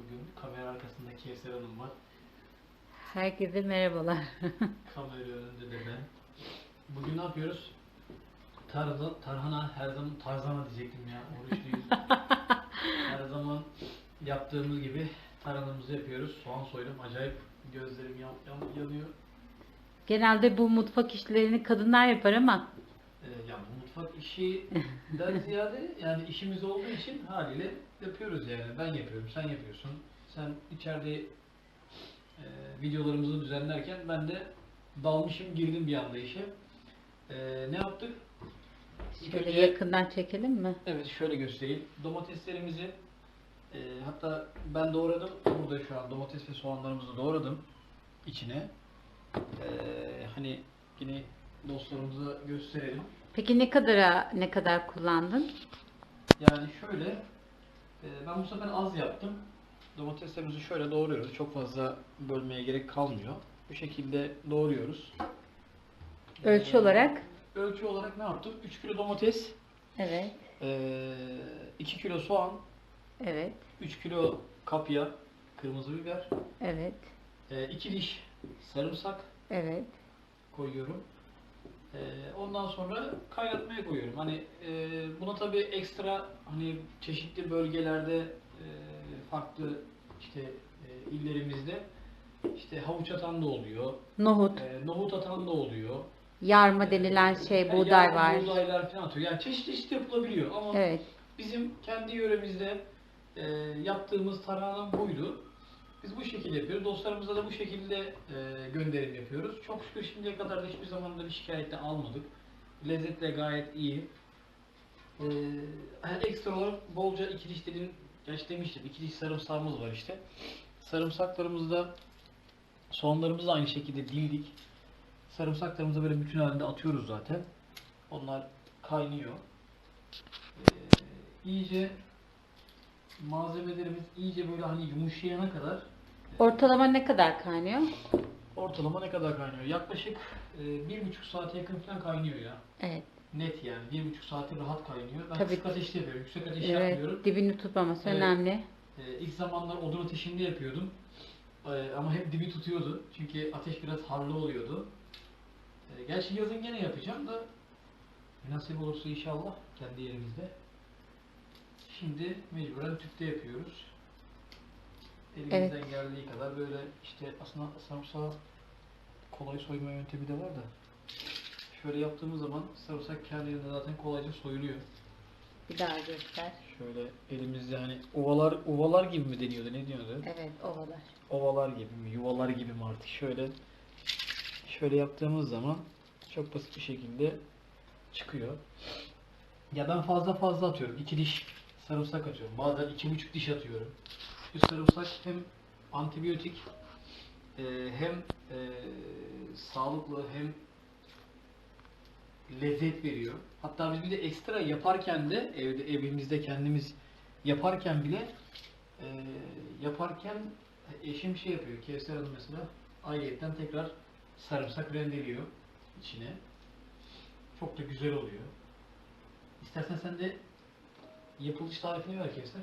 Bugün kamera arkasında Kevser Hanım var. Herkese merhabalar. Kamera önünde de ben. Bugün ne yapıyoruz? Tarhana, tarhana her zaman tarzana diyecektim ya. Oruçluyuz. her zaman yaptığımız gibi tarhanamızı yapıyoruz. Soğan soydum. Acayip gözlerim yan, yan- yanıyor. Genelde bu mutfak işlerini kadınlar yapar ama Ee, ya bu mutfak işinden ziyade yani işimiz olduğu için haliyle yapıyoruz yani. Ben yapıyorum, sen yapıyorsun. Sen içeride e, videolarımızı düzenlerken ben de dalmışım, girdim bir anda işe. Ee, ne yaptık? İlk şöyle önce- yakından çekelim mi? Evet şöyle göstereyim. Domateslerimizi e, hatta ben doğradım. Burada şu an domates ve soğanlarımızı doğradım içine. E, hani yine dostlarımıza gösterelim. Peki ne kadara ne kadar kullandın? Yani şöyle, e, ben bu sefer az yaptım. Domateslerimizi şöyle doğruyoruz. Çok fazla bölmeye gerek kalmıyor. Bu şekilde doğruyoruz. Ölçü E, olarak? Ölçü olarak ne yaptım? 3 kilo domates, Evet. e, 2 kilo soğan, Evet. 3 kilo kapya, kırmızı biber, Evet. 2 diş sarımsak Evet. koyuyorum. E, ondan sonra kaynatmaya koyuyorum. Hani e, buna tabii ekstra hani çeşitli bölgelerde e, farklı işte e, illerimizde işte havuç atan da oluyor, Nohut, e, nohut atan da oluyor. yarma denilen E, şey yani buğday yarma, var. Buğdaylar falan atıyor. Yani çeşit çeşit yapılabiliyor ama Evet. bizim kendi yöremizde e, yaptığımız tarhana buydu. Biz bu şekilde yapıyoruz. Dostlarımıza da bu şekilde e, gönderim yapıyoruz. Çok şükür şimdiye kadar da hiçbir zaman da bir şikayet de almadık. Lezzet de gayet iyi. E, hani ekstra olarak bolca iki diş dedim, geç demiştim. iki diş sarımsağımız var işte. Sarımsaklarımızı da soğanlarımızı aynı şekilde dildik. Sarımsaklarımızı böyle bütün halinde atıyoruz zaten. Onlar kaynıyor. E, iyice malzemelerimiz iyice böyle hani yumuşayana kadar Ortalama ne kadar kaynıyor? ortalama ne kadar kaynıyor? Yaklaşık e, bir buçuk saate yakın falan kaynıyor ya. Evet. Net yani. Bir buçuk saate rahat kaynıyor. Ben Tabii. kısık ateşte yapıyorum. Yüksek ateş Evet. yapmıyorum. Dibini tutmaması Evet. önemli. E, ilk zamanlar odun ateşinde yapıyordum. E, ama hep dibi tutuyordu. Çünkü ateş biraz harlı oluyordu. E, gerçi yazın gene yapacağım da nasip olursa inşallah kendi yerimizde. Şimdi mecburen tüpte yapıyoruz. Elimizden geldiği kadar böyle işte aslında sarımsağı kolay soyma yöntemi de var da şöyle yaptığımız zaman sarımsak kendiliğinden zaten kolayca soyuluyor. Bir daha göster. Şöyle elimizde hani ovalar ovalar gibi mi deniyordu ne diyordu? Evet, ovalar. Ovalar gibi mi yuvalar gibi mi artık şöyle şöyle yaptığımız zaman çok basit bir şekilde çıkıyor. Ya ben fazla fazla atıyorum. İki diş sarımsak atıyorum. Bazen iki buçuk diş atıyorum. Bu sarımsak hem antibiyotik e, hem e, sağlıklı hem lezzet veriyor. Hatta biz bir de ekstra yaparken de evde evimizde kendimiz yaparken bile e, yaparken eşim şey yapıyor. Kevser Hanım mesela ayrıyetten tekrar sarımsak rendeliyor içine. Çok da güzel oluyor. İstersen sen de yapılış tarifini ver Kevser.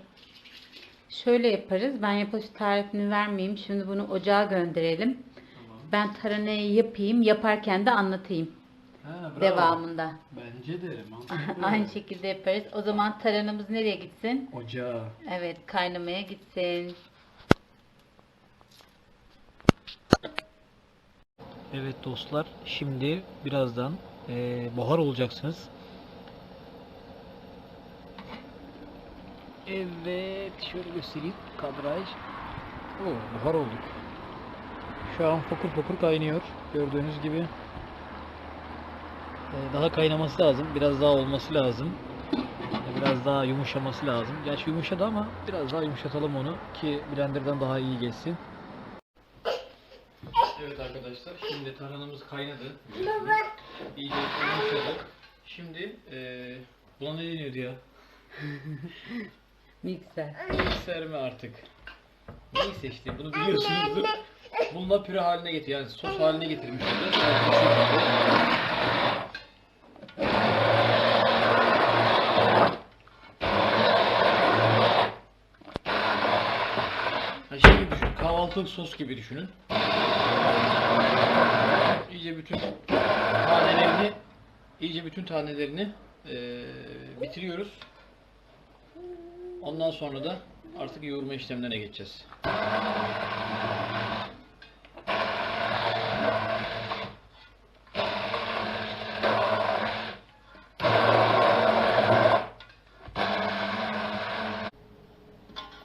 Şöyle yaparız. Ben yapılış tarifini vermeyeyim. Şimdi bunu ocağa gönderelim. Tamam. Ben taranayı yapayım. Yaparken de anlatayım. Ha, bravo. Devamında. Bence de mantıklı. Aynı şekilde yaparız. O zaman taranamız nereye gitsin? Ocağa. Evet, kaynamaya gitsin. Evet dostlar, şimdi birazdan eee, buhar olacaksınız. Evet, şöyle göstereyim. Kadraj. Oo, buhar olduk. Şu an fokur fokur kaynıyor. Gördüğünüz gibi. Eee, daha kaynaması lazım. Biraz daha olması lazım. Biraz daha yumuşaması lazım. Gerçi yumuşadı ama biraz daha yumuşatalım onu ki blenderdan daha iyi geçsin. Evet arkadaşlar şimdi tarhanamız kaynadı. İyice yumuşadı. Şimdi eee buna ne deniyordu ya? Mikser. Mikser mi artık? Neyse işte bunu biliyorsunuzdur. Bununla püre haline getiriyor. Yani sos haline getirmiş olacağız. Ha şey gibi düşün, kahvaltılık sos gibi düşünün. İyice bütün tanelerini, iyice bütün tanelerini eee, bitiriyoruz. Ondan sonra da artık yoğurma işlemlerine geçeceğiz.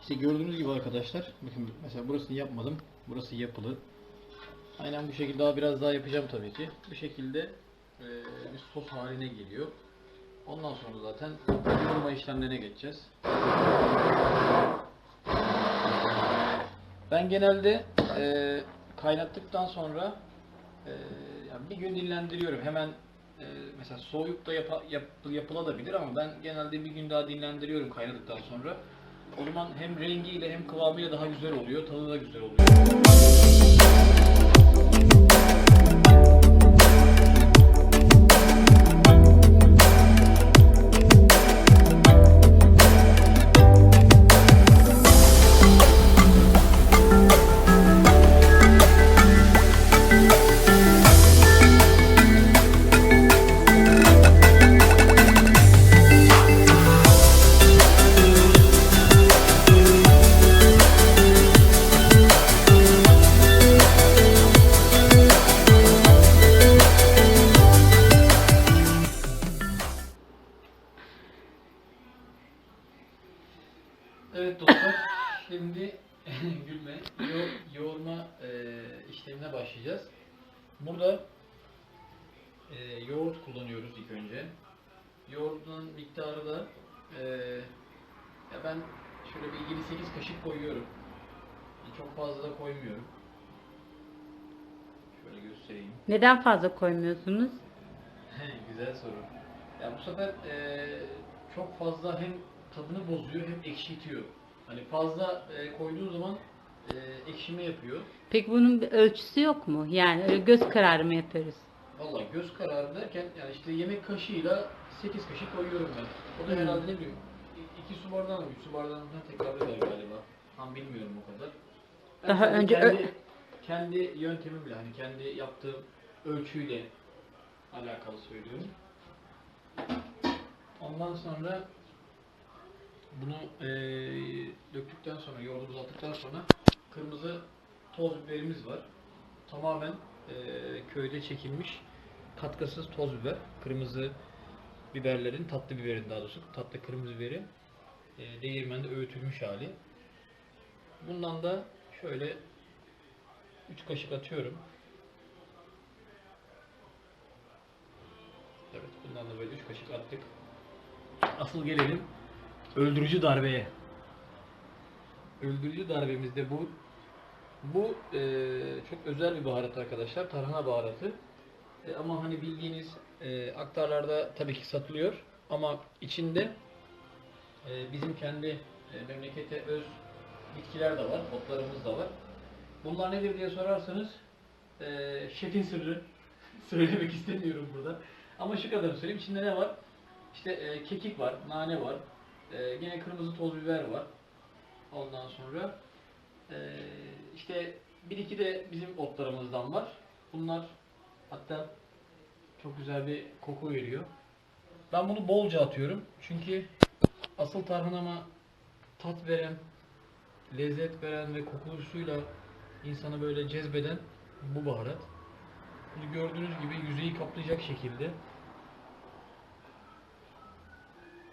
İşte gördüğünüz gibi arkadaşlar, bakın mesela burasını yapmadım, burası yapılı. Aynen bu şekilde daha biraz daha yapacağım tabii ki. Bu şekilde bir sos haline geliyor. Ondan sonra zaten yoğurma işlemlerine geçeceğiz. Ben genelde eee, kaynattıktan sonra eee, yani bir gün dinlendiriyorum. Hemen eee, mesela soğuyup da yapa, yap, yapılabilir ama ben genelde bir gün daha dinlendiriyorum kaynadıktan sonra. O zaman hem rengiyle hem kıvamıyla daha güzel oluyor, tadı da güzel oluyor. Yoğurt kullanıyoruz ilk önce. Yoğurdun miktarı da e, ya ben şöyle bir 7-8 kaşık koyuyorum. Yani çok fazla da koymuyorum. Şöyle göstereyim. Neden fazla koymuyorsunuz? Güzel soru. Ya bu sefer eee, çok fazla hem tadını bozuyor hem ekşitiyor. Hani fazla eee, koyduğu zaman eee, ekşime yapıyor. Peki bunun bir ölçüsü yok mu? Yani göz kararı mı yapıyoruz? Vallahi göz kararı derken yani işte yemek kaşığıyla 8 kaşık koyuyorum ben. O da Hmm. herhalde ne bileyim 2 su bardağı mı 3 su bardağına tekabül eder galiba. Tam bilmiyorum o kadar. Ben Daha önce kendi, kendi yöntemimle hani kendi yaptığım ölçüyle alakalı söylüyorum. Ondan sonra bunu eee, döktükten sonra, yoğurdumuzu attıktan sonra kırmızı toz biberimiz var. Tamamen eee, köyde çekilmiş katkısız toz biber. Kırmızı biberlerin, tatlı biberin daha doğrusu, tatlı kırmızı biberi eee değirmende öğütülmüş hali. Bundan da şöyle 3 kaşık atıyorum. Evet, bundan da böyle 3 kaşık attık. Asıl gelelim öldürücü darbeye. Öldürücü darbemiz de bu. Bu eee, çok özel bir baharat arkadaşlar. Tarhana baharatı. E, ama hani bildiğiniz e, aktarlarda tabii ki satılıyor. Ama içinde e, bizim kendi e, memlekete öz bitkiler de var, otlarımız da var. Bunlar nedir diye sorarsanız e, şefin sırrı söylemek istemiyorum burada. Ama şu kadar söyleyeyim. İçinde ne var? İşte e, kekik var, nane var, e, gene kırmızı toz biber var. Ondan sonra e, işte bir iki de bizim otlarımızdan var. Bunlar hatta çok güzel bir koku veriyor. Ben bunu bolca atıyorum. Çünkü asıl tarhanama tat veren, lezzet veren ve kokusuyla insanı böyle cezbeden bu baharat. Bunu gördüğünüz gibi yüzeyi kaplayacak şekilde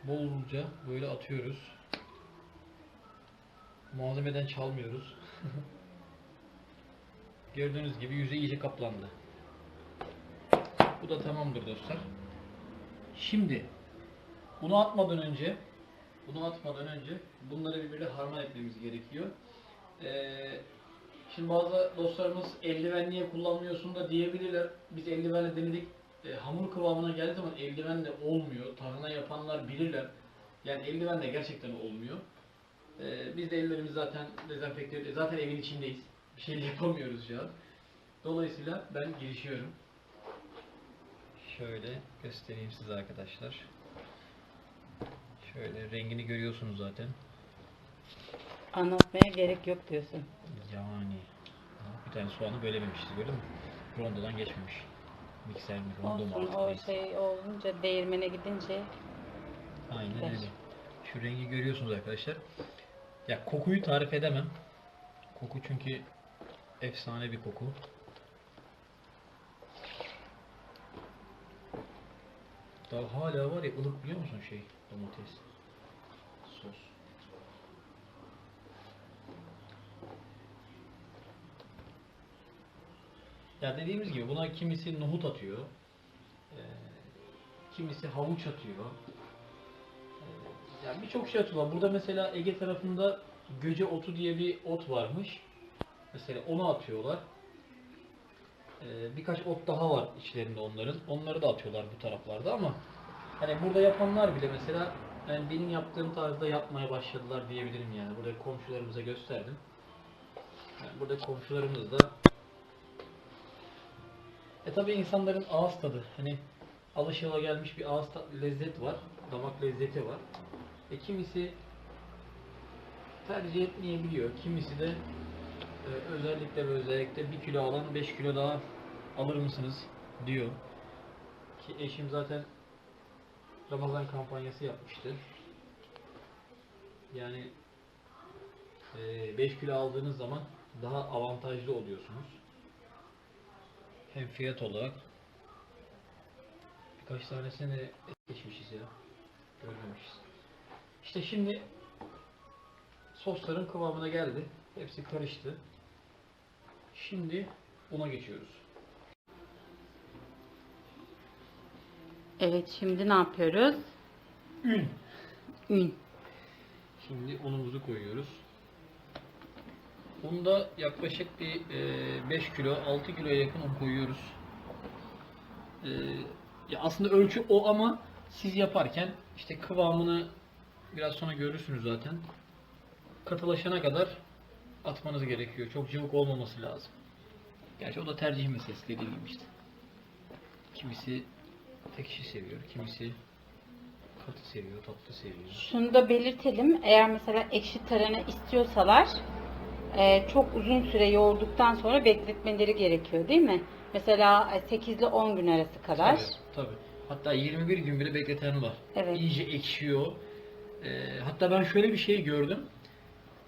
bolca böyle atıyoruz. Malzemeden çalmıyoruz. Gördüğünüz gibi yüzey iyice kaplandı. Bu da tamamdır dostlar. Şimdi bunu atmadan önce bunu atmadan önce bunları birbirine harman etmemiz gerekiyor. Ee, şimdi bazı dostlarımız eldiven niye kullanmıyorsun da diyebilirler. Biz eldivenle denedik. E, hamur kıvamına geldiği zaman eldivenle olmuyor. Tarhana yapanlar bilirler. Yani eldivenle gerçekten olmuyor. Ee, biz de ellerimizi zaten dezenfekte. Zaten evin içindeyiz. Bir şey yapamıyoruz şu. Dolayısıyla ben girişiyorum. Şöyle göstereyim size arkadaşlar. Şöyle rengini görüyorsunuz zaten. Anlatmaya gerek yok diyorsun. Yani bir tane soğanı bölememişiz gördün mü? Rondodan geçmemiş. Mikser mi rondo mu Olsun artık o neyse. şey olunca değirmene gidince Aynen Gider. öyle. Şu rengi görüyorsunuz arkadaşlar. Ya kokuyu tarif edemem. Koku çünkü efsane bir koku. Daha hala var ya ılık biliyor musun şey domates sos. Ya dediğimiz gibi buna kimisi nohut atıyor. Ee, kimisi havuç atıyor. Ee, Yani birçok şey atıyorlar. Burada mesela Ege tarafında göce otu diye bir ot varmış. Mesela onu atıyorlar. Ee, birkaç ot daha var içlerinde onların. Onları da atıyorlar bu taraflarda ama hani burada yapanlar bile mesela yani benim yaptığım tarzda yapmaya başladılar diyebilirim yani. Burada komşularımıza gösterdim. Yani burada komşularımız da e tabi insanların ağız tadı hani alışılagelmiş bir ağız lezzet var, damak lezzeti var. E kimisi tercih etmeyebiliyor, kimisi de e, özellikle ve özellikle bir kilo alan 5 kilo daha alır mısınız diyor. Ki eşim zaten Ramazan kampanyası yapmıştı. Yani 5 kilo aldığınız zaman daha avantajlı oluyorsunuz. Hem fiyat olarak birkaç tanesini geçmişiz ya. Görmemişiz. İşte şimdi sosların kıvamına geldi. Hepsi karıştı. Şimdi una geçiyoruz. Evet şimdi ne yapıyoruz? Ün. Ün. Şimdi unumuzu koyuyoruz. Unda yaklaşık bir 5 kilo, 6 kiloya yakın un koyuyoruz. E, ya aslında ölçü o ama siz yaparken işte kıvamını biraz sonra görürsünüz zaten. Katılaşana kadar atmanız gerekiyor. Çok cıvık olmaması lazım. Gerçi o da tercih meselesi dediğim gibi işte. Kimisi tek kişi seviyor, kimisi katı seviyor, tatlı seviyor. Şunu da belirtelim. Eğer mesela ekşi tarhana istiyorsalar e, çok uzun süre yoğurduktan sonra bekletmeleri gerekiyor değil mi? Mesela 8 ile 10 gün arası kadar. Tabii, tabii. Hatta 21 gün bile bekleten var. Evet. İyice ekşiyor. Ee, hatta ben şöyle bir şey gördüm.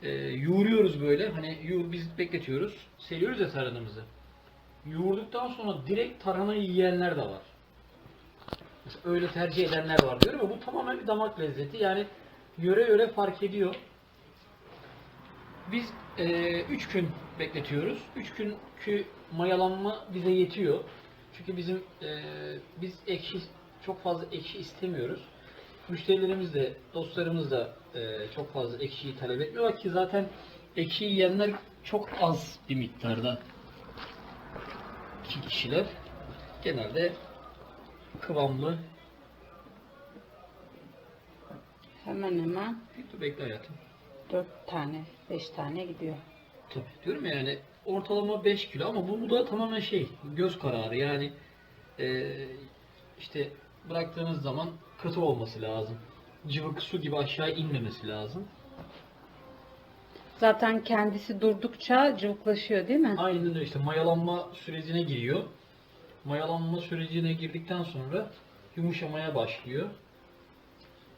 Ee, yoğuruyoruz böyle. Hani yoğur, biz bekletiyoruz. Seriyoruz ya tarhanamızı. Yoğurduktan sonra direkt tarhanayı yiyenler de var. Mesela öyle tercih edenler var diyorum ama bu tamamen bir damak lezzeti. Yani yöre yöre fark ediyor. Biz 3 gün bekletiyoruz. 3 günkü mayalanma bize yetiyor. Çünkü bizim e, biz ekşi çok fazla ekşi istemiyoruz. Müşterilerimiz de dostlarımız da e, çok fazla ekşiyi talep etmiyorlar ki zaten ekşi yiyenler çok az bir miktarda ki kişiler genelde kıvamlı Hemen hemen bir dur bekle hayatım. 4 tane, 5 tane gidiyor. Tabii diyorum ya yani ortalama 5 kilo ama bu, bu da tamamen şey göz kararı yani e, işte bıraktığınız zaman katı olması lazım. Cıvık su gibi aşağı inmemesi lazım. Zaten kendisi durdukça cıvıklaşıyor değil mi? Aynen öyle işte mayalanma sürecine giriyor. Mayalanma sürecine girdikten sonra yumuşamaya başlıyor.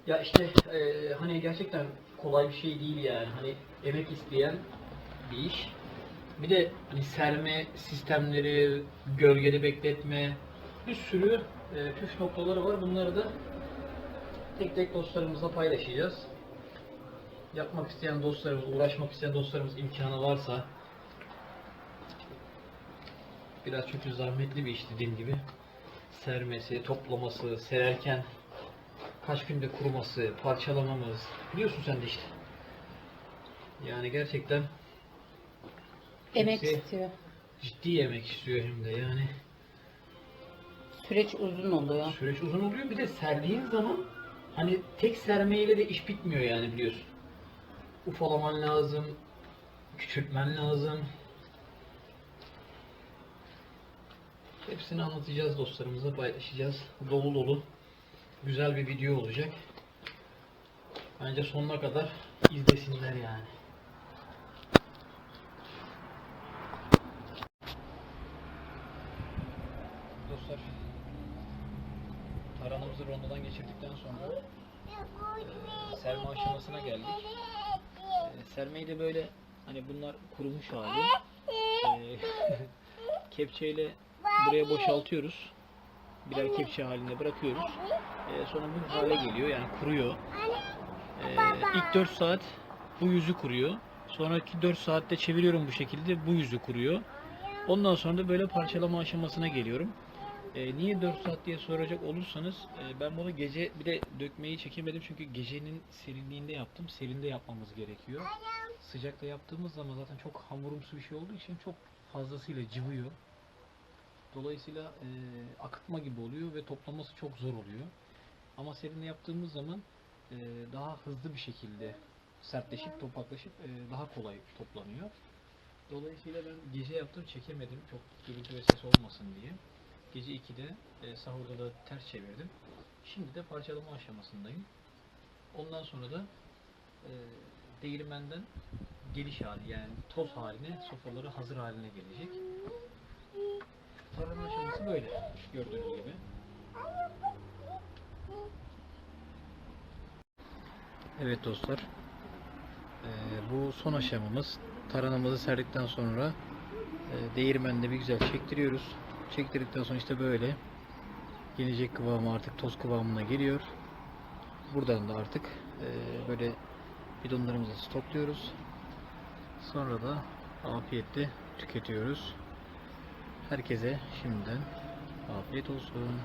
Ya işte e, hani gerçekten kolay bir şey değil yani. Hani emek isteyen bir iş. Bir de hani serme sistemleri, gölgede bekletme bir sürü e, püf noktaları var. Bunları da tek tek dostlarımızla paylaşacağız. Yapmak isteyen dostlarımız, uğraşmak isteyen dostlarımız imkanı varsa biraz çünkü zahmetli bir iş dediğim gibi. Sermesi, toplaması, sererken kaç günde kuruması, parçalamamız. Biliyorsun sen de işte. Yani gerçekten Emek istiyor. ciddi emek istiyor hem de yani. Süreç uzun oluyor. Süreç uzun oluyor. Bir de serdiğin zaman hani tek sermeyle de iş bitmiyor yani biliyorsun. Ufalaman lazım, küçültmen lazım. Hepsini anlatacağız dostlarımıza, paylaşacağız. Dolu dolu güzel bir video olacak. Bence sonuna kadar izlesinler yani. işlemden geçirdikten sonra e, serme aşamasına geldik. E, sermeyi de böyle hani bunlar kurumuş hali. E, kepçeyle buraya boşaltıyoruz. Birer kepçe halinde bırakıyoruz. E, sonra bu hale geliyor yani kuruyor. E, ilk 4 saat bu yüzü kuruyor. Sonraki 4 saatte çeviriyorum bu şekilde bu yüzü kuruyor. Ondan sonra da böyle parçalama aşamasına geliyorum. E, niye 4 saat diye soracak olursanız e, ben bunu gece bir de dökmeyi çekemedim çünkü gecenin serinliğinde yaptım. Serinde yapmamız gerekiyor. Sıcakta yaptığımız zaman zaten çok hamurumsu bir şey olduğu için çok fazlasıyla cıvıyor. Dolayısıyla e, akıtma gibi oluyor ve toplaması çok zor oluyor. Ama serinde yaptığımız zaman e, daha hızlı bir şekilde sertleşip topaklaşıp e, daha kolay toplanıyor. Dolayısıyla ben gece yaptım çekemedim çok gürültü ve ses olmasın diye. Gece 2'de e, sahurda da ters çevirdim. Şimdi de parçalama aşamasındayım. Ondan sonra da e, değirmenden geliş hali yani toz haline, sofraları hazır haline gelecek. Tarhana aşaması böyle gördüğünüz gibi. Evet dostlar. Ee, bu son aşamamız. Taranamızı serdikten sonra e, değirmende bir güzel çektiriyoruz. Çektirdikten sonra işte böyle gelecek kıvamı artık toz kıvamına geliyor. Buradan da artık e, böyle bidonlarımızı stokluyoruz. Sonra da afiyetle tüketiyoruz. Herkese şimdiden afiyet olsun.